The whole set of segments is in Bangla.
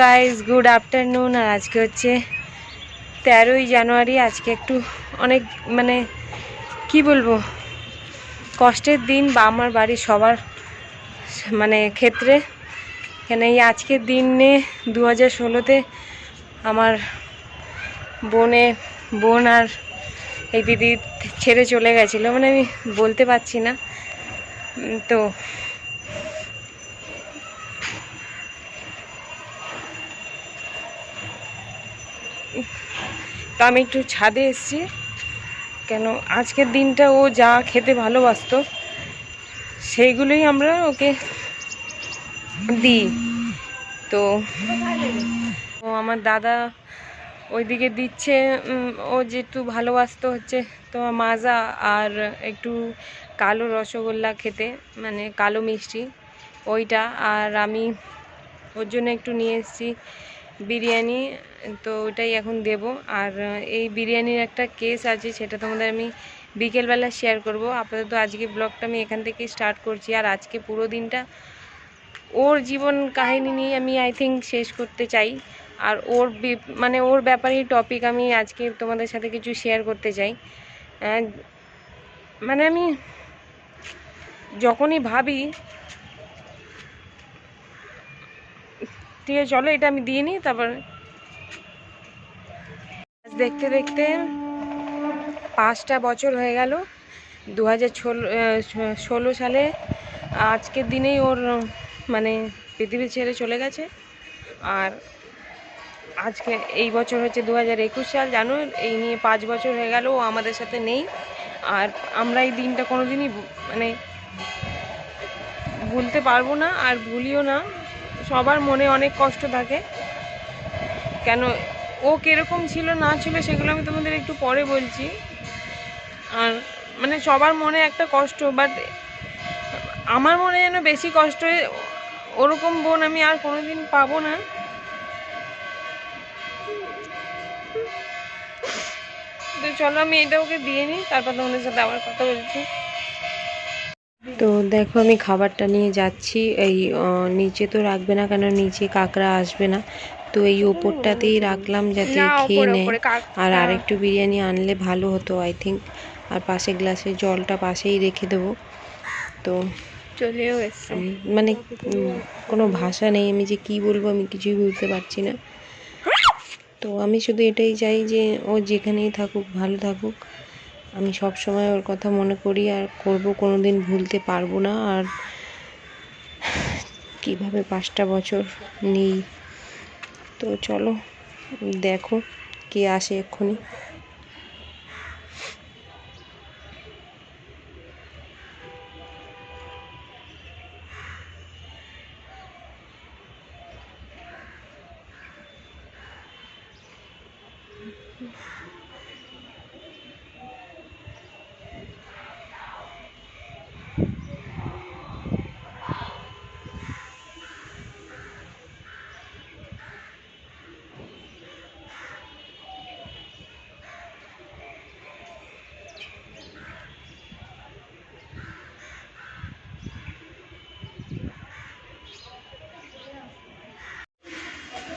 গাইজ গুড আফটারনুন আর আজকে হচ্ছে তেরোই জানুয়ারি, আজকে একটু অনেক মানে কি বলব, কষ্টের দিন বা আমার বাড়ির সবার মানে ক্ষেত্রে। কেন এই আজকের দিনে দু হাজার ষোলোতে আমার বোনে, বোন আর এই দিদি ছেড়ে চলে গেছিল মানে আমি বলতে পারছি না। তো তো আমি একটু ছাদে এসেছি। কেন আজকের দিনটা ও যা খেতে ভালোবাসতো, সেইগুলোই আমরা ওকে দিই। তো ও আমার দাদা ওইদিকে দিচ্ছে ও যেহেতু ভালোবাসতো হচ্ছে তোমার মাজা আর একটু কালো রসগোল্লা খেতে মানে কালো মিষ্টি, ওইটা। আর আমি ওর জন্য একটু নিয়ে এসেছি বিরিয়ানি, তো ওটাই এখন দেব। আর এই বিরিয়ানির একটা কেস আছে, সেটা তোমাদের আমি বিকেলবেলা শেয়ার করব। আপাতত আজকে ব্লগটা আমি এখান থেকে স্টার্ট করছি। আর আজকে পুরো দিনটা ওর জীবন কাহিনী নিয়ে আমি আই থিঙ্ক শেষ করতে চাই। আর ওর মানে ওর ব্যাপারেই টপিক আমি আজকে তোমাদের সাথে কিছু শেয়ার করতে চাই। মানে আমি যখনই ভাবি ঠিক আছে চলো, এটা আমি দিয়ে নিই, তারপর দেখতে দেখতে পাঁচটা বছর হয়ে গেল দু হাজার ষোলো সালে। আজকের দিনেই ওর মানে পৃথিবী ছেড়ে চলে গেছে। আর আজকে এই বছর হচ্ছে দু হাজার একুশ সাল, জানো? এই নিয়ে পাঁচ বছর হয়ে গেল, ও আমাদের সাথে নেই। আর আমরা এই দিনটা কোনো দিনই মানে ভুলতে পারব না, আর ভুলিও না। সবার মনে অনেক কষ্ট থাকে। কেন, ও কীরকম ছিল না ছিল সেগুলো আমি তোমাদের একটু পরে বলছি। আর মানে সবার মনে একটা কষ্ট বাট আমার মনে যেন বেশি কষ্ট ওরকম বোন আমি আর কোনোদিন পাবো না। তো চলো আমি এটা ওকে দিয়ে নিই, তারপর তোমাদের সাথে আবার কথা বলছি। তো দেখো আমি খাবারটা নিয়ে যাচ্ছি। এই নিচে তো রাখবে না কেন? নিচে কাকড়া আসবে না। তো এই ওপরটাতেই রাখলাম যাতে খেয়ে নেয়। আর আরেকটু বিরিয়ানি আনলে ভালো হতো আই থিঙ্ক আর পাশে গ্লাসে জলটা পাশেই রেখে দেবো। তো চলেও এসছে মানে কোনো ভাষা নেই। আমি যে কি বলব আমি কিছুই বুঝতে পারছি না। তো আমি শুধু এটাই চাই যে ও যেখানেই থাকুক ভালো থাকুক। আমি সব সময় ওর কথা মনে করি আর করব কোনো দিন ভুলতে পারব না আর কীভাবে পাঁচটা বছর নেই। তো চলো, দেখো কে আসে এক্ষুনি।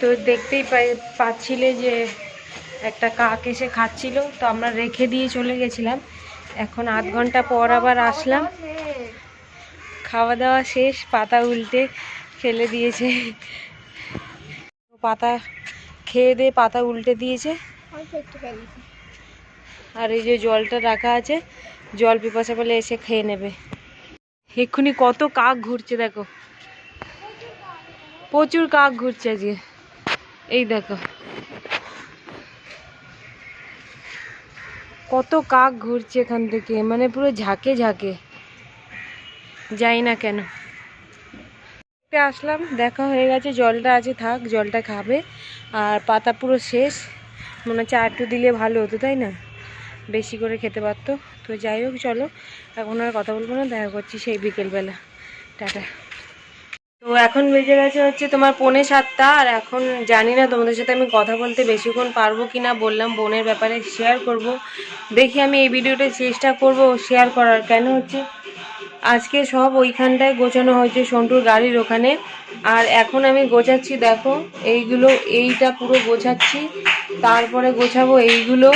তো দেখতেই পাই- পাচ্ছিলে যে একটা কাক এসে খাচ্ছিল, তো আমরা রেখে দিয়ে চলে গেছিলাম। এখন আধ ঘণ্টা পর আবার আসলাম। খাওয়া দাওয়া শেষ, পাতা উল্টে ফেলে দিয়েছে। পাতা খেয়ে দিয়ে পাতা উল্টে দিয়েছে। আর এই যে জলটা রাখা আছে, জল পিপাসা পেলে এসে খেয়ে নেবে। এক্ষুনি কত কাক ঘুরছে দেখো। প্রচুর কাক ঘুরছে আজকে। এই দেখো। কত কাক ঘুরছে এখান থেকে মানে পুরো ঝাঁকে ঝাঁকে। যাই না কেন। আসলাম, দেখা হয়ে গেছে, জলটা আছে থাক, জলটা খাবে। আর পাতা পুরো শেষ। মনে হচ্ছে একটু দিলে ভালো হতো, তাই না? বেশি করে খেতে পারতো। তো যাই হোক, চলো। এখন আর কথা বলব না, দেখা করছি সেই বিকেলবেলা। টাটা। তো এখন বেজে গেছে হচ্ছে তোমার পৌনে সাতটা, আর এখন জানি না তোমাদের সাথে আমি কথা বলতে বেশিক্ষণ পারব কি না বললাম, বোনের ব্যাপারে শেয়ার করব। দেখি আমি এই ভিডিওটা চেষ্টা করব শেয়ার করার। কেন হচ্ছে? আজকে সব ওইখানটায় গোছানো হয়েছে সন্টুর গাড়ির ওখানে। আর এখন আমি গোছাচ্ছি, দেখো, এইগুলো, এইটা পুরো গোছাচ্ছি। তারপরে গোছাবো এইগুলো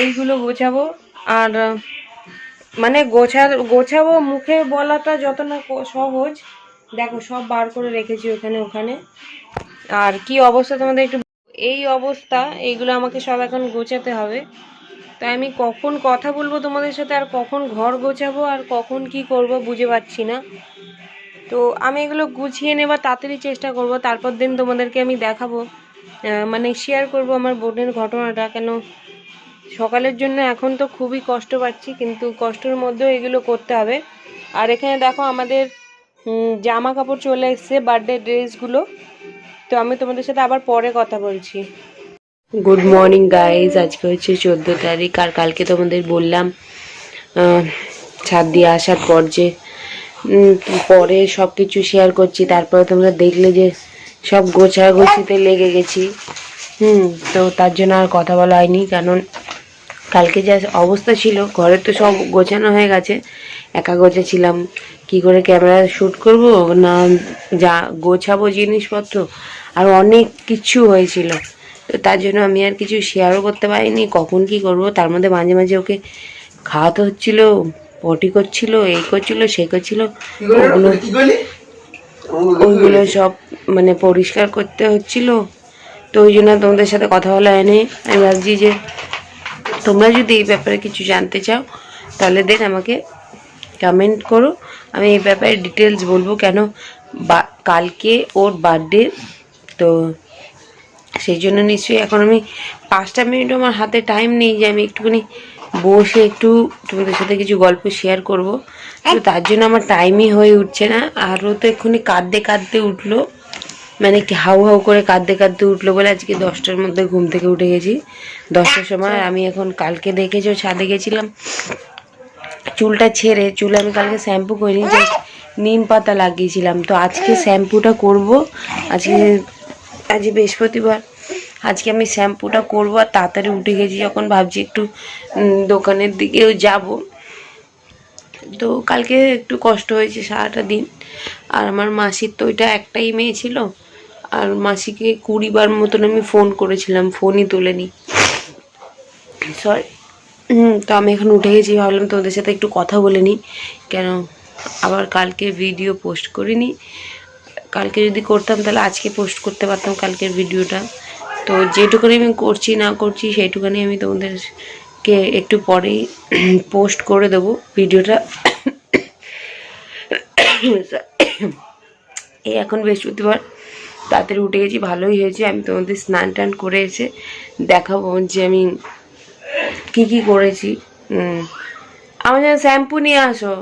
এইগুলো গোছাবো। আর মানে গোছা গোছাবো মুখে বলাটা যত না সহজ দেখো, সব বার করে রেখেছি ওখানে ওখানে। আর কি অবস্থা তোমাদের একটু এই অবস্থা, এইগুলো আমাকে সব এখন গোছাতে হবে। তাই আমি কখন কথা বলব তোমাদের সাথে, আর কখন ঘর গোছাবো, আর কখন কি করব বুঝে পাচ্ছি না। তো আমি এগুলো গুছিয়ে নেবার তাড়াতাড়ি চেষ্টা করব, তারপর দিন তোমাদেরকে আমি দেখাবো। মানে শেয়ার করব আমার বোনের ঘটনাটা, কেন সকালের জন্য এখন তো খুবই কষ্ট পাচ্ছি, কিন্তু কষ্টের মধ্যেও এগুলো করতে হবে। আর এখানে দেখো আমাদের জামা কাপড় চলে এসছে বার্থডে ড্রেসগুলো তো আমি তোমাদের সাথে আবার পরে কথা বলছি। গুড মর্নিং গাইজ আজকে হচ্ছে চোদ্দ তারিখ, আর কালকে তোমাদের বললাম ছাদ দিয়ে আসার পর যে পরে সব কিছু শেয়ার করছি, তারপরে তোমরা দেখলে যে, সব গোছা গোছিতে লেগে গেছি। হুম, তো তার জন্য আর কথা বলা হয়নি, কারণ কালকে যা অবস্থা ছিল, ঘরে তো সব গোছানো হয়ে গেছে, একা গোছাছিলাম। কি করে ক্যামেরা শ্যুট করব? না যা গোছাবো জিনিসপত্র। আর অনেক কিছু হয়েছিল। তো তার জন্য আমি আর কিছু শেয়ারও করতে পারিনি। কখন কি করব? তার মধ্যে মাঝে মাঝে ওকে খাওয়াতে হচ্ছিল পটি করছিল এই করছিল সে করছিল। ওগুলো ওইগুলো সব মানে পরিষ্কার করতে হচ্ছিল। তো ওই জন্য তোমাদের সাথে কথা বলা হয়নি। আমি ভাবছি যে তোমরা যদি এই ব্যাপারে কিছু জানতে চাও তাহলে দেন আমাকে কমেন্ট করো। আমি এই ব্যাপারে ডিটেলস বলব কেন? বা কালকে ওর বার্থডে তো সেই জন্য নিশ্চয়ই এখন আমি পাঁচটা মিনিট আমার হাতে টাইম নেই যে আমি একটুখানি বসে একটু তোমাদের সাথে কিছু গল্প শেয়ার করব। তো তার জন্য আমার টাইমই হয়ে উঠছে না। আরও তো এক্ষুনি কাঁদতে কাঁদতে উঠল। মানে কি হাউ হাউ করে কাঁদতে কাঁদতে উঠল বলে আজকে দশটার মধ্যে ঘুম থেকে উঠে গেছি। দশটার সময় আমি এখন কালকে দেখেছ ছাদে গেছিলাম। চুলটা ছেড়ে, চুলে আমি কালকে শ্যাম্পু করিনি জাস্ট নিম পাতা লাগিয়েছিলাম। তো আজকে শ্যাম্পুটা করব। আজকে, আজ বৃহস্পতিবার। আজকে আমি শ্যাম্পুটা করব আর তাড়াতাড়ি উঠে গেছি যখন ভাবছি একটু দোকানের দিকেও যাব। তো কালকে একটু কষ্ট হয়েছে সারাটা দিন। আর আমার মাসির তো ওইটা একটাই মেয়ে ছিল। আর মাসিকে কুড়ি বার মতন আমি ফোন করেছিলাম, ফোনই তোলেনি। সরি হুম, তো আমি এখন উঠে গেছি, ভাবলাম তোমাদের সাথে একটু কথা বলে নিই। কেন? আবার কালকে ভিডিও পোস্ট করিনি। কালকে যদি করতাম তাহলে আজকে পোস্ট করতে পারতাম কালকের ভিডিওটা তো যেটুকুনি আমি করছি, না করছি, সেইটুকুনি আমি তোমাদেরকে একটু পরেই পোস্ট করে দেবো ভিডিওটা এই এখন বৃহস্পতিবার, তাড়াতাড়ি উঠে গেছি, ভালোই হয়েছে। আমি তোমাদের স্নান টান করে এসে দেখাবো যে আমি কি কি করেছি? আমার যেন শ্যাম্পু নিয়ে আসো।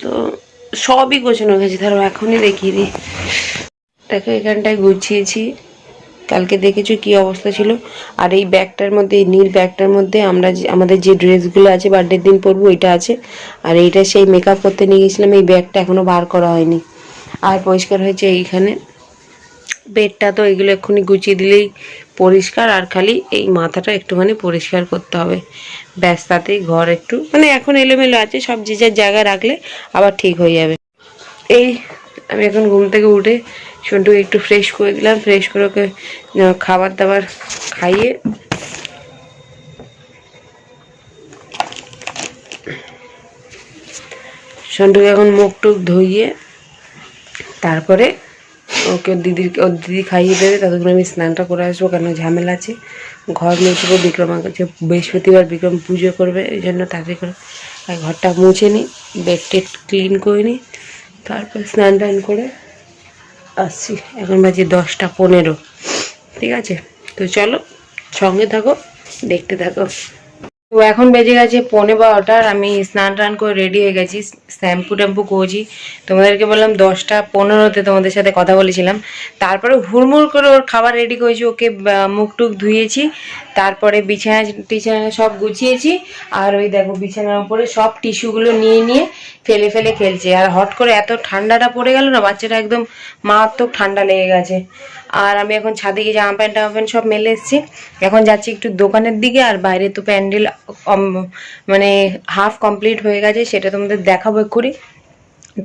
তো সবই গোছানো গেছে, ধরো এখনই দেখিয়ে দিই। দেখো, এখানটায় গুছিয়েছি। কালকে দেখেছ কি অবস্থা ছিল? আর এই ব্যাগটার মধ্যে, এই নীল ব্যাগটার মধ্যে আমরা আমাদের যে ড্রেসগুলো আছে বার্থডের দিন পরবো ওইটা আছে। আর এইটা সেই মেকআপ করতে নিয়ে গেছিলাম, এই ব্যাগটা এখনও বার করা হয়নি। আর পরিষ্কার হয়েছে এইখানে। বেডটা তো এগুলো এক্ষুনি গুছিয়ে দিলেই পরিষ্কার, আর খালি এই মাথাটা একটুখানি পরিষ্কার করতে হবে। ব্যাস ঘর একটু মানে এখন এলোমেলো আছে, সব যে যার জায়গায় রাখলে আবার ঠিক হয়ে যাবে। এই আমি এখন ঘুম থেকে উঠে সন্টুকে একটু ফ্রেশ করে দিলাম ফ্রেশ করে ওকে খাবার দাবার খাইয়ে সন্টুকে এখন মুখ টুক ধুইয়ে তারপরে ওকে দিদির ওর দিদি খাইয়ে দেবে, ততক্ষণ আমি স্নানটা করে আসব, কেন ঝামেলা আছে। ঘর মুছবো বিক্রম যে বৃহস্পতিবার বিক্রম পুজো করবে, এই জন্য তাড়াতাড়ি করে আর ঘরটা মুছে নিই বেড টেড ক্লিন করে নিই তারপর স্নান টান করে আসছি। এখন বাজে দশটা পনেরো, ঠিক আছে? তো চলো, সঙ্গে থাকো, দেখতে থাকো। তো এখন বেজে গেছে পনেরো বারোটার আমি স্নান টান করে রেডি হয়ে গেছি, শ্যাম্পু ট্যাম্পু করছি। তোমাদেরকে বললাম দশটা পনেরোতে তোমাদের সাথে কথা বলেছিলাম। তারপরে হুড়মুড় করে ওর খাবার রেডি করেছি, ওকে মুখ টুক ধুয়েছি। তারপরে বিছানা টিছানা সব গুছিয়েছি, আর ওই দেখো বিছানার উপরে সব টিস্যুগুলো নিয়ে নিয়ে ফেলে ফেলে খেলছে আর হট করে এত ঠান্ডাটা পড়ে গেল না, বাচ্চাটা একদম মারাত্মক ঠান্ডা লেগে গেছে। আর আমি এখন ছাদে গিয়ে জামা প্যান্ট, টামা প্যান্ট সব মেলে এসেছি। এখন যাচ্ছি একটু দোকানের দিকে, আর বাইরে তো প্যান্ডেল মানে হাফ কমপ্লিট হয়ে গেছে, সেটা তোমাদের দেখাবো এক্ষুনি।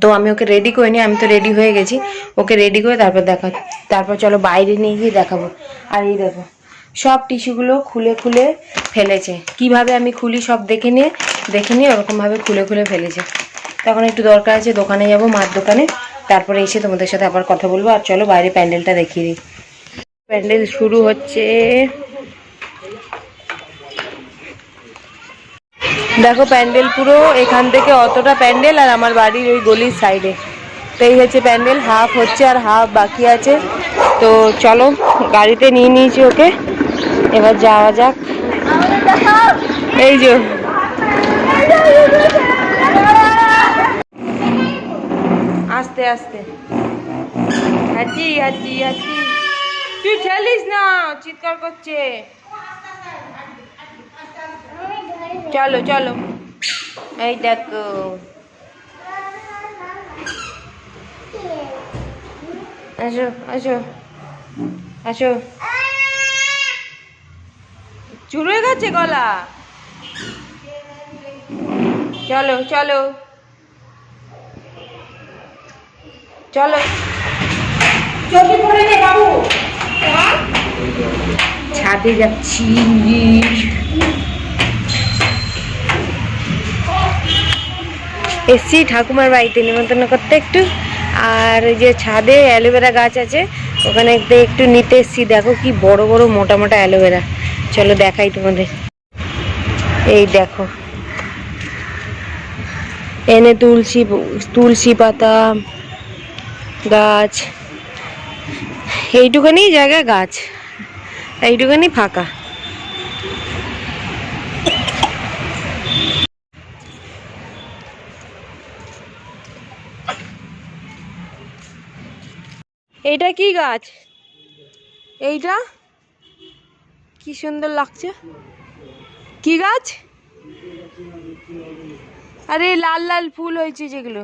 তো আমি ওকে রেডি করে নিই, আমি তো রেডি হয়ে গেছি। ওকে রেডি করে তারপর দেখা, তারপর চলো বাইরে নিয়ে গিয়ে দেখাবো। আর এই দেখো সব টিস্যুগুলো খুলে খুলে ফেলেছে। কীভাবে আমি খুলি সব দেখে নিয়ে দেখে নিয়ে ওরকমভাবে খুলে খুলে ফেলেছে। তখন একটু দরকার আছে, দোকানে যাব, মার দোকানে। তারপরে এসে তোমাদের সাথে আবার কথা বলব। আর চলো বাইরে প্যান্ডেলটা দেখিয়ে দিই। প্যান্ডেল শুরু হচ্ছে। দেখো প্যান্ডেল পুরো, এখান থেকে অতটা প্যান্ডেল আর আমার বাড়ির ওই গলির সাইডে। তো এই হচ্ছে প্যান্ডেল, হাফ হচ্ছে আর হাফ বাকি আছে। তো চলো, গাড়িতে নিয়ে নিয়েছি ওকে। এবার যাওয়া যাক। এই যে। আস্তে আস্তে। হাঁচি হাঁচি হাঁচি। তুই ঠেলিস না, চিৎকার করছে। চলো চলো। এই দেখো। আসো আসো। আসো। চুরো হয়ে গেছে গলা? চলো চলো। চলো। ছাদে যাচ্ছি। এসছি ঠাকুমার বাড়িতে নিমন্ত্রণ করতে একটু। আর যে ছাদে অ্যালোভেরা গাছ আছে ওখানে একটু নিতে এসছি। দেখো কি বড় বড় মোটা মোটা অ্যালোভেরা। চলো দেখাই তোমাদের। এই দেখো। এনে তুলসী তুলসী পাতা, গাছ। এইটুখানি জায়গা গাছ। এইটুখানি ফাঁকা। এইটা কি গাছ? এইটা? কি সুন্দর লাগছে। কি গাছ? আরে লাল লাল ফুল হয়েছে যেগুলো।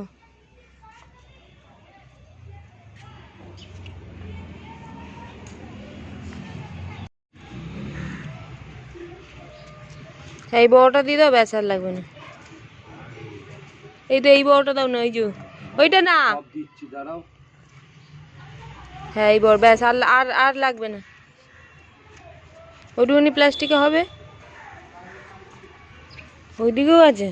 এই বড়টা দিয়ে দাও ব্যাস আর লাগবে না। এই তো এই বড়টা দাও না ওই যে। ওইটা না। হ্যাঁ এই বড় ব্যাস আর আর আর লাগবে না। ওইটুকুনি প্লাস্টিকে হবে? ওইদিকেও আছে।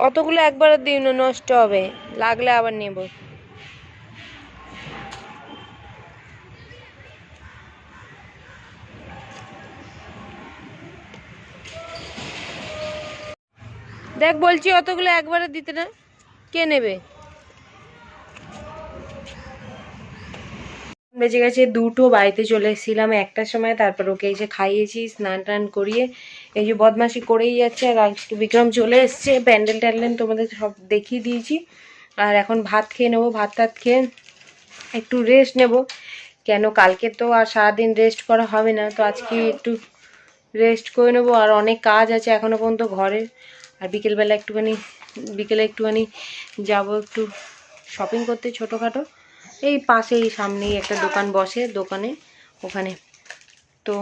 অতগুলো একবার দিই না, নষ্ট হবে। লাগলে আবার নেব দেখ বলছি অতগুলো একবারে দিতে না। কে নেবে? বেজে গেছে দুটো, বাড়িতে চলে এসেছিলাম একটার সময়, তারপর ওকে এসে খাইয়েছি, স্নান টান করিয়ে, এই যে বদমাশি করেই যাচ্ছে, আর আজকে বিক্রম চলে এসছে, প্যান্ডেল ট্যান্ডেল তোমাদের সব দেখিয়ে দিয়েছি, আর এখন ভাত খেয়ে নেব, ভাত টাত খেয়ে একটু রেস্ট নেব, কেন কালকে তো আর সারাদিন রেস্ট করা হবে না, তো আজকে একটু রেস্ট করে নেব, আর অনেক কাজ আছে এখনও পর্যন্ত ঘরে আর বিকেলবেলা একটুখানি, বিকেলে একটুখানি যাব একটু শপিং করতে ছোটোখাটো এই পাশেই সামনেই একটা দোকান বসে দোকানে ওখানে। তো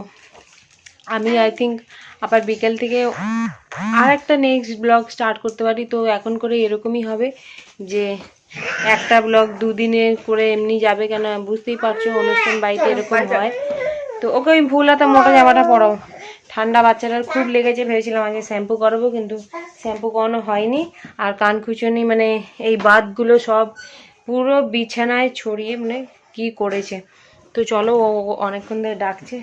আমি আই থিঙ্ক আবার বিকেল থেকে আর একটা নেক্সট ব্লগ স্টার্ট করতে পারি। তো এখন করে এরকমই হবে যে একটা ব্লগ দুদিনে করে এমনি যাবে কেন বুঝতেই পারছ, অনুষ্ঠান বাড়িতে এরকম হয়। তো ওকে আমি ভুল হাতে মোটা জামাটা পরাও। ঠান্ডা বাচ্চাটার খুব লেগেছে, ভেবেছিলাম আজকে শ্যাম্পু করাবো কিন্তু শ্যাম্পু করানো হয়নি। আর কান খুচুনি মানে এই বাদগুলো সব পুরো বিছানায় ছড়িয়ে মানে কি করেছে। তো চলো ও অনেকক্ষণ ধরে ডাকছে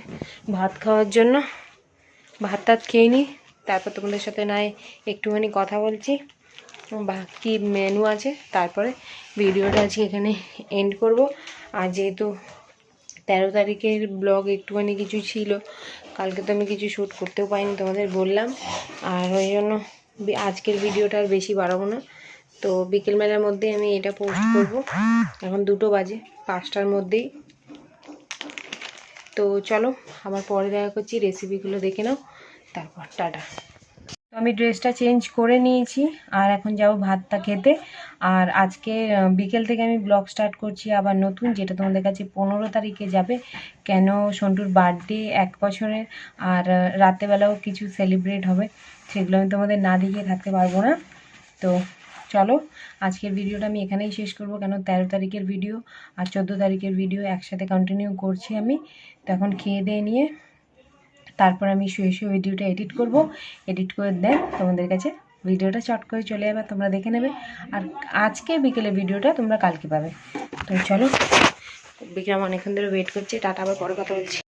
ভাত খাওয়ার জন্য। ভাত টাত খেয়ে নিই তারপর তোমাদের সাথে নয় একটুখানি কথা বলছি। বা কী মেনু আছে, তারপরে ভিডিওটা আজকে এখানে এন্ড করব। আর যেহেতু তেরো তারিখের ব্লগ একটুখানি কিছু ছিল, কালকে তো আমি কিছু শ্যুট করতেও পারিনি তোমাদের বললাম। আর ওই জন্য আজকের ভিডিওটা আর বেশি বাড়াবো না। তো বিকেলবেলার মধ্যে আমি এটা পোস্ট করব। এখন দুটো বাজে, পাঁচটার মধ্যেই। তো চলো, আবার পরে দেখা করছি রেসিপিগুলো দেখে নাও, তারপর টাটা। তো আমি ড্রেসটা চেঞ্জ করে নিয়েছি, আর এখন যাব ভাতটা খেতে। আর আজকে বিকেল থেকে আমি ব্লগ স্টার্ট করছি আবার নতুন, যেটা তোমাদের কাছে পনেরো তারিখে যাবে। কেন সন্টুর বার্থডে এক বছরের, আর রাতেবেলাও কিছু সেলিব্রেট হবে, সেগুলো আমি তোমাদের না দেখিয়ে থাকতে পারব না। তো চলো, আজকের ভিডিওটা আমি এখানেই শেষ করব। কেন, তেরো তারিখের ভিডিও আর চোদ্দ তারিখের ভিডিও একসাথে কন্টিনিউ করছি আমি। তখন খেয়ে দিয়ে নিয়ে তারপর আমি শুয়ে শুয়ে ভিডিওটা এডিট করব। এডিট করে দেন তোমাদের কাছে ভিডিওটা চট করে চলে যাবে, তোমরা দেখে নেবে। আর আজকে বিকেলে ভিডিওটা তোমরা কালকে পাবে। তো চলো, বিক্রম অনেকক্ষণ ধরে ওয়েট করছে। টাটা, আবার পরে কথা বলছি।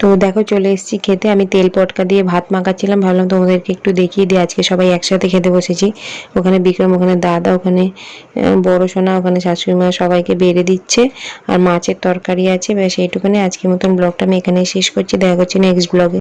তো দেখো চলে এসেছি খেতে। আমি তেল পটকা দিয়ে ভাত মাখাচ্ছিলাম। ভাবলাম তোমাদেরকে একটু দেখিয়ে দিই। আজকে সবাই একসাথে খেতে বসেছি। ওখানে বিক্রম, ওখানে দাদা, ওখানে বড় সোনা, ওখানে শাশুড়ি মা সবাইকে বেড়ে দিচ্ছে। আর মাছের তরকারি আছে। ব্যাস, এইটুকুনি আজকের মতন ব্লগটা আমি এখানেই শেষ করছি। দেখা করছি নেক্সট ব্লগে